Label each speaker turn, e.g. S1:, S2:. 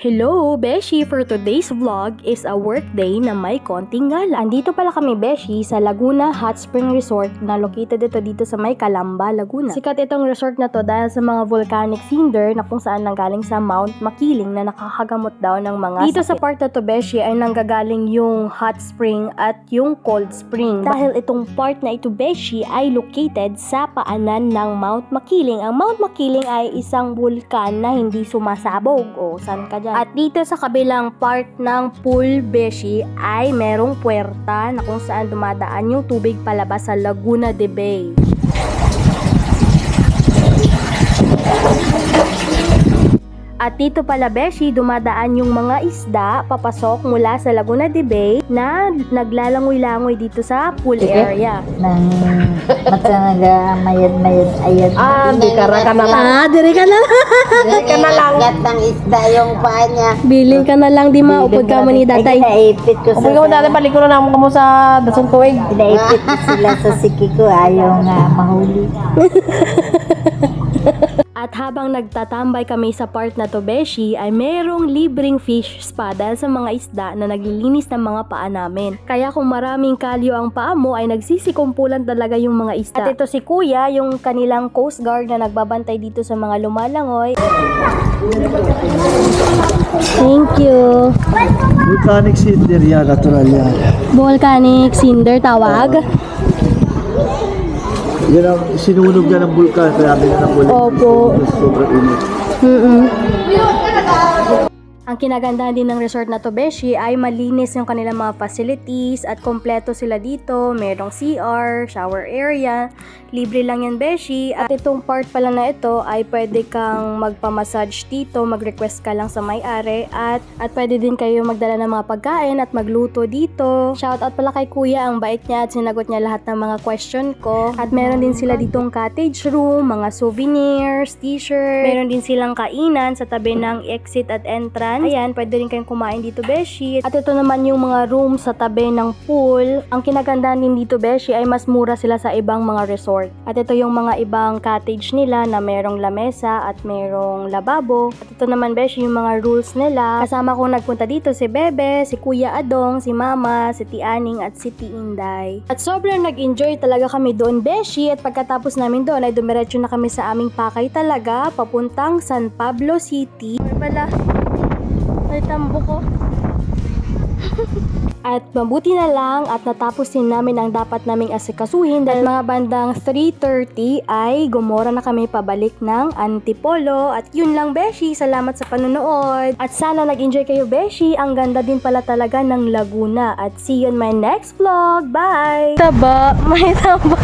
S1: Hello, Beshi! For today's vlog is a work day na may konting gala. Andito pala kami, Beshi, sa Laguna Hot Spring Resort na located ito dito sa may Calamba, Laguna. Sikat itong resort na to dahil sa mga volcanic cinder na kung saan nanggaling sa Mount Makiling na nakakagamot daw ng mga Dito sa part na to, Beshi, ay nanggagaling yung hot spring at yung cold spring. Dahil itong part na ito, Beshi, ay located sa paanan ng Mount Makiling. Ang Mount Makiling ay isang vulkan na hindi sumasabog. O, saan ka dyan? At dito sa kabilang part ng pool, Beshi, ay merong puwerta na kung saan dumadaan yung tubig palabas sa Laguna de Bay. At dito pala, Beshi, dumadaan yung mga isda papasok mula sa Laguna de Bay na naglalangoy-langoy dito sa pool
S2: Sige.
S1: area.
S2: ng mata naga mayad-mayad ayad.
S3: Ah, di ka ka na lang.
S1: Ah, dire ka na lang.
S2: Dahil ka na lang. Gat ng isda yung paa niya.
S1: Biling ka na lang, di maupod ka mo ni datay.
S2: Ay, Naipit ko sa...
S3: Dati balik ko na naman kamo sa dasong tuig.
S2: Naipit ko sila sa siki ko. Ayaw nga mahuli.
S1: At habang nagtatambay kami sa part na to, Beshi, ay merong libreng fish spa dahil sa mga isda na naglilinis ng mga paa namin. Kaya kung maraming kalyo ang paa mo, ay nagsisikumpulan talaga yung mga isda. At ito si Kuya, yung kanilang coast guard na nagbabantay dito sa mga lumalangoy. Thank you.
S4: Volcanic cinder yan, natural yan.
S1: Volcanic cinder tawag.
S4: Yan ang sinunog yan ng vulkan, kaya may nakulit.
S1: Opo.
S4: Sobrang init.
S1: mm Ang kinagandahan din ng resort na to, Beshi, ay malinis yung kanilang mga facilities at kompleto sila dito. Merong CR, shower area, libre lang yan, Beshi. At itong part pala na ito ay pwede kang magpamassage dito, mag-request ka lang sa may-ari at, at pwede din kayo magdala ng mga pagkain at magluto dito. Shoutout pala kay Kuya, ang bait niya at sinagot niya lahat ng mga question ko. At meron din sila ditong cottage room, mga souvenirs, t-shirt. Meron din silang kainan sa tabi ng exit at entrance. Ayan, pwede rin kayong kumain dito, Beshi. At ito naman yung mga room sa tabi ng pool. Ang kinagandahan din dito, Beshi, ay mas mura sila sa ibang mga resort. At ito yung mga ibang cottage nila na merong lamesa at merong lababo. At ito naman, Beshi, yung mga rules nila. Kasama ko nagpunta dito si Bebe, si Kuya Adong, si Mama, si Tianing at si Tiinday. At sobrang nag-enjoy talaga kami doon, Beshi. At pagkatapos namin doon ay dumiretso na kami sa aming pakay talaga, papuntang San Pablo City. Ay pala, ay tambo ko. At mabuti na lang at natapos din namin ang dapat naming asikasuhin dahil mga bandang 3.30 ay gumora na kami pabalik ng Antipolo. At yun lang Beshi, salamat sa panonood. At sana nag-enjoy kayo Beshi, ang ganda din pala talaga ng Laguna. At see you in my next vlog. Bye! Taba, may taba.